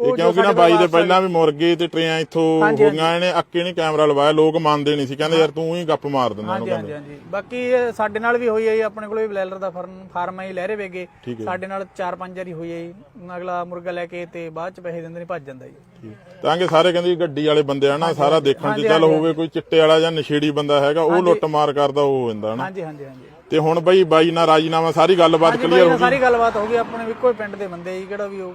ਇਹ ਕਿਉਂਕਿ ਨਾ ਬਾਈ ਦੇ ਪਹਿਲਾਂ ਵੀ ਮੁਰਗੇ ਤੇ ਟਰੇਆਂ ਇੱਥੋਂ ਹੋ ਗਈਆਂ ਇਹਨੇ ਅੱਕੇ ਨਹੀਂ ਕੈਮਰਾ ਲਵਾਇਆ ਲੋਕ ਮੰਨਦੇ ਨਹੀਂ ਸੀ ਕਹਿੰਦੇ ਯਾਰ ਤੂੰ ਹੀ ਗੱਪ ਮਾਰ ਦਿੰਦਾ ਉਹਨੂੰ ਹਾਂਜੀ ਹਾਂਜੀ ਹਾਂਜੀ। ਬਾਕੀ ਸਾਡੇ ਨਾਲ ਵੀ ਹੋਈ ਹੈ ਆਪਣੇ ਕੋਲ ਵੀ ਬਲੈਲਰ ਦਾ ਫਾਰਮ ਫਾਰਮ ਹੈ ਜੀ ਲਹਿਰੇ ਵੇਗੇ। ਸਾਡੇ ਨਾਲ 4-5 ਵਾਰੀ ਹੋਈ ਹੈ ਜੀ। ਅਗਲਾ ਮੁਰਗਾ ਲੈ ਕੇ ਤੇ ਬਾਅਦ ਚ ਪੈਸੇ ਦਿੰਦੇ ਨਹੀਂ ਭੱਜ ਜਾਂਦਾ ਜੀ। ਤਾਂ ਕਿ ਸਾਰੇ ਕਹਿੰਦੇ ਗੱਡੀ ਵਾਲੇ ਬੰਦੇ ਆ ਨਾ ਸਾਰਾ ਦੇਖਣ 'ਚ ਚੱਲ ਹੋਵੇ ਕੋਈ ਚਿੱਟੇ ਵਾਲਾ ਜਾਂ ਨਸ਼ੇੜੀ ਬੰਦਾ ਹੈਗਾ ਉਹ ਲੁੱਟ ਮਾਰ ਕਰਦਾ ਉਹ ਹੋ ਜਾਂਦਾ ਹਨਾ ਹਾਂਜੀ ਹਾਂਜੀ ਹਾਂਜੀ। ਤੇ ਹੁਣ ਬਈ ਬਾਈ ਨਾਲ ਰਾਜੀਨਾਮਾ ਸਾਰੀ ਗੱਲਬਾਤ ਕਲੀਅਰ ਹੋ ਗਈ? ਸਾਰੀ ਗੱਲਬਾਤ ਹੋ ਗਈ ਆਪਣੇ ਵੀ ਕੋਈ ਪਿੰਡ ਦੇ ਬੰਦੇ ਜੀ ਕਿਹੜਾ ਵੀ ਉਹ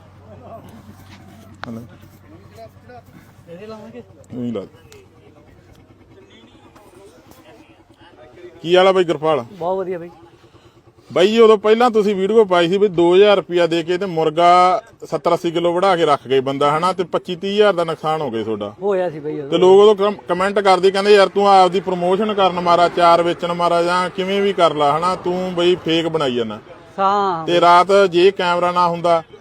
ਹਨਾ। ਇਹਦੇ ਲਾਵਾਂਗੇ ਨਹੀਂ ਲਾ ਕੀ ਵਾਲਾ ਬਾਈ ਗੁਰਪਾਲ? ਬਹੁਤ ਵਧੀਆ ਬਾਈ। ਬਾਈ ਜੀ ਉਦੋਂ ਪਹਿਲਾਂ ਤੁਸੀਂ ਵੀਡੀਓ ਪਾਈ ਸੀ ਵੀ 2000 ਰੁਪਿਆ ਦੇ ਕੇ ਤੇ ਮੁਰਗਾ 70 80 ਕਿਲੋ ਵੜਾ ਕੇ ਰੱਖ ਗਏ ਬੰਦਾ ਹਨਾ ਤੇ 25 30000 ਦਾ ਨੁਕਸਾਨ ਹੋ ਗਿਆ ਤੁਹਾਡਾ। ਹੋਇਆ ਸੀ ਬਾਈ ਤੇ ਲੋਕ ਉਦੋਂ ਕਮੈਂਟ ਕਰਦੇ ਕਹਿੰਦੇ ਯਾਰ ਤੂੰ ਆਪਦੀ ਪ੍ਰੋਮੋਸ਼ਨ ਕਰਨ ਮਾਰਾ ਚਾਰ ਵੇਚਣ ਮਾਰਾ ਜਾਂ ਕਿਵੇਂ ਵੀ ਕਰ ਲਾ ਹਨਾ ਤੂੰ ਬਈ ਫੇਕ ਬਣਾਈ ਜਾਂਦਾ। ਹਾਂ। ਤੇ ਰਾਤ ਜੇ ਕੈਮਰਾ ਨਾ ਹੁੰਦਾ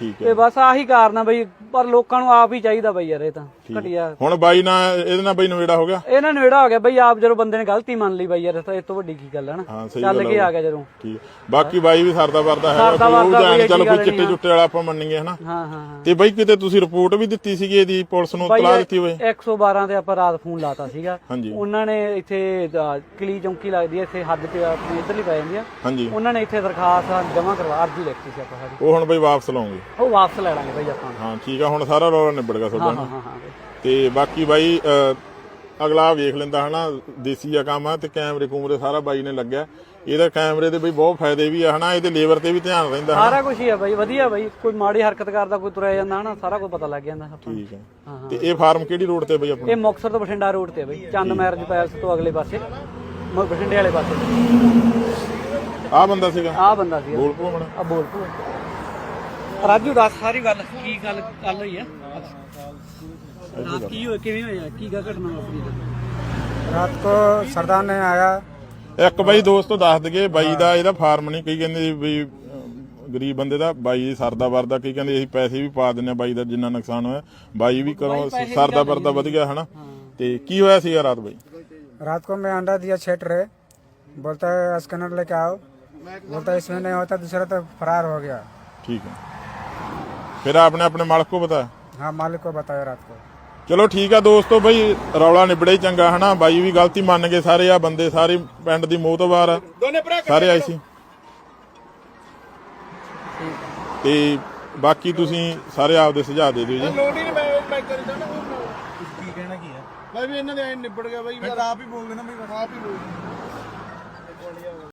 ਠੀਕ ਹੈ। ਤੇ ਬਸ ਆਹੀ ਕਾਰਨ ਆ ਬਈ ਪਰ ਲੋਕਾਂ ਨੂੰ ਆਪ ਹੀ ਚਾਹੀਦਾ ਬਈ ਯਾਰ ਇਹ ਤਾਂ ਘਟਿਆ। ਹੁਣ ਬਾਈ ਨਾਲ ਇਹਦੇ ਨਾਲ ਬਾਈ ਨਵੇੜਾ ਹੋ ਗਿਆ? ਇਹਨਾਂ ਨੇੜਾ ਹੋ ਗਿਆ ਬਈ ਆਪ ਜਦੋਂ ਬੰਦੇ ਨੇ ਗਲਤੀ ਮੰਨ ਲਈ ਬਈ ਯਾਰ ਇਹ ਤਾਂ ਇਹ ਤੋਂ ਵੱਡੀ ਕੀ ਗੱਲ ਹੈ ਨਾ। ਹਾਂ ਸਹੀ ਚੱਲ ਗੱਲ ਕੇ ਆ ਗਿਆ ਜਦੋਂ। ਠੀਕ। ਹੈ। ਬਾਕੀ ਬਾਈ ਵੀ ਸਰਦਾ ਵਰਦਾ ਹੈ ਸਰਦਾ ਉਹ ਵਰਦਾ ਜਾਣ ਕੋਈ ਚੱਲ ਐਡੀ ਕੋਈ ਗੱਲ ਚਿੱਟੇ ਨਹੀਂ ਚੁੱਟੇ ਵਾਲਾ ਆਪਾਂ ਮੰਨੀਏ ਹਨਾ? ਹਾਂ ਹਾਂ ਹਾਂ। ਤੇ ਬਾਈ ਕਿਤੇ ਤੁਸੀਂ ਰਿਪੋਰਟ ਵੀ ਦਿੱਤੀ ਸੀਗੀ ਇਹਦੀ ਪੁਲਿਸ ਨੂੰ ਤਲਾ ਦਿੱਤੀ ਹੋਏ 112 ਤੇ ਆਪਾਂ ਰਾਤ ਫੋਨ ਲਾਤਾ ਸੀਗਾ। ਹਾਂਜੀ। ਉਹਨਾਂ ਨੇ ਇੱਥੇ ਅ, ਕਿਲੀ ਚੌਂਕੀ ਲੱਗਦੀ ਹੈ ਇੱਥੇ ਹੱਦ ਤੇ ਆਪਣੀ ਇੱਧਰਲੀ ਪੈ ਜਾਂਦੀ ਆ। ਹਾਂਜੀ। ਉਹਨਾਂ ਨੇ ਇੱਥੇ ਦਰਖਾਸਤ ਜਮ੍ਹਾਂ ਕਰਵਾ ਅਰਜੀ ਲਿਖਤੀ ਸੀ ਆਪਾਂ ਸਾਡੀ। ਉਹ ਹੁਣ ਬਈ ਵਾਪਸ ਲਾਉਂਗੇ। ਉਹ ਵਾਪਸ ਲੈ ਲਾਂਗੇ ਬਾਈ ਆਪਾਂ। ਹਾਂ ਠੀਕ ਆ ਹੁਣ ਸਾਰਾ ਰੌਲਾ ਨਿਬੜ ਗਿਆ ਤੁਹਾਡਾ। ਹਾਂ ਨਾ ਹਾਂ ਹਾਂ ਬਾਈ। ਤੇ ਬਾਕੀ ਬਾਈ ਅ, ਅਗਲਾ ਵੇਖ ਲੈਂਦਾ ਹਨਾ ਦੇਸੀ ਆ ਕੰਮ ਆ ਤੇ ਕੈਮਰੇ ਕੂਮਰੇ ਸਾਰਾ ਬਾਈ ਨੇ ਲੱਗਿਆ। ਇਹਦਾ ਕੈਮਰੇ ਦੇ ਬਈ ਬਹੁਤ ਫਾਇਦੇ ਵੀ ਆ ਹਨਾ ਇਹਦੇ ਲੇਬਰ ਤੇ ਵੀ ਧਿਆਨ ਰਹਿੰਦਾ ਹਨਾ। ਸਾਰਾ ਕੁਝ ਹੀ ਆ ਬਾਈ ਵਧੀਆ ਬਾਈ। ਕੋਈ ਮਾੜੀ ਹਰਕਤ ਕਰਦਾ ਕੋਈ ਤੁਰਿਆ ਜਾਂਦਾ ਹਨਾ ਸਾਰਾ ਕੁਝ ਪਤਾ ਲੱਗ ਜਾਂਦਾ ਆਪਾਂ ਨੂੰ। ਠੀਕ ਹੈ ਤੇ ਇਹ ਫਾਰਮ ਕਿਹੜੀ ਰੋਡ ਤੇ ਬਈ ਆਪਣਾ? ਇਹ ਮੁਕਤਸਰ ਤੋਂ ਬਠਿੰਡਾ ਰੋਡ ਤੇ ਆ ਬਾਈ ਚੰਦ ਮੈਰਿਜ ਪੈਲਸ ਤੋਂ ਅਗਲੇ ਪਾਸੇ। ਮ- ਬਠਿੰਡੇ ਵਾਲੇ ਪਾਸੇ। ਆ ਬੰਦਾ ਸੀਗਾ? ਆਹ ਬੰਦਾ ਸੀ ਬੋਲ ਪੋ ਮਣਾ ਆ। ਬੋਲ ਤੂੰ ਰਾਜੂ ਦੱਸ ਸਾਰੀ ਗੱਲ ਕੀ ਗੱਲ ਗੱਲ ਹੋਈ ਆ ਰਾਤ ਕੀ ਹੋਇਆ ਕਿਵੇਂ ਹੋਇਆ ਕੀ ਗਾ ਘਟਨਾ ਵਾਪਰੀ ਰਾਤ ਕੋ ਸਰਦਾਰ ਨੇ ਆਇਆ ਇੱਕ ਬਾਈ ਦੋਸਤੋ ਦੱਸ ਦਗੇ ਬਾਈ ਦਾ ਇਹਦਾ ਫਾਰਮ ਨਹੀਂ ਕਈ ਕਹਿੰਦੇ ਵੀ ਅਹ, ਗਰੀਬ ਬੰਦੇ ਦਾ ਬਾਈ ਦੀ ਸਰਦਾ ਵਰਦਾ ਕੀ ਕਹਿੰਦੇ ਅਸੀਂ ਪੈਸੇ ਵੀ ਪਾ ਦਿੰਨੇ ਆ ਬਾਈ ਦਾ ਜਿੰਨਾ ਨੁਕਸਾਨ ਹੋਇਆ ਬਾਈ ਵੀ ਕਰੋ ਸਰਦਾ ਵਰਦਾ ਵਧ ਗਿਆ ਹਨਾ ਤੇ ਕੀ ਹੋਇਆ ਸੀਗਾ ਰਾਤ ਬਾਈ रात को मैं अंडा दिया छेट रहे बोलता है स्कैनर लेके आओ बोलता है इसमें नहीं होता दूसरा तो फरार हो गया ਠੀਕ ਹੈ ਫਿਰ ਆਪਨੇ ਆਪਣੇ ਮਾਲਕ को बताया हाँ मालिक को बताया रात को ਚਲੋ ਠੀਕ ਆ ਦੋਸਤੋ ਬਈ ਰੌਲਾ ਨਿਬੜੇ ਹੀ ਚੰਗਾ ਹਨਾ ਬਾਈ ਵੀ ਗਲਤੀ ਮੰਨ ਗਏ ਸਾਰੇ ਆ ਬੰਦੇ ਸਾਰੇ ਪਿੰਡ ਦੀ ਮੋਤਬਾਰ ਆ ਸਾਰੇ ਆਏ ਸੀ ਤੇ ਬਾਕੀ ਤੁਸੀਂ ਸਾਰੇ ਆਪਦੇ ਸੁਝਾਅ ਦੇ ਦਿਓ ਜੀ ਲੋੜ ਹੀ ਨਹੀਂ ਮੈਂ ਮੈਂ ਕਰੀ ਜਾਣਾ ਕੀ ਕਹਿਣਾ ਕੀ ਹੈ ਮੈਂ ਵੀ ਇਹਨਾਂ ਦੇ ਐਂ ਨਿਬੜ ਗਿਆ ਬਾਈ ਮੈਂ ਆਪ ਹੀ ਬੋਲ ਦੇਣਾ ਮੈਂ ਆਪ ਹੀ ਬੋਲ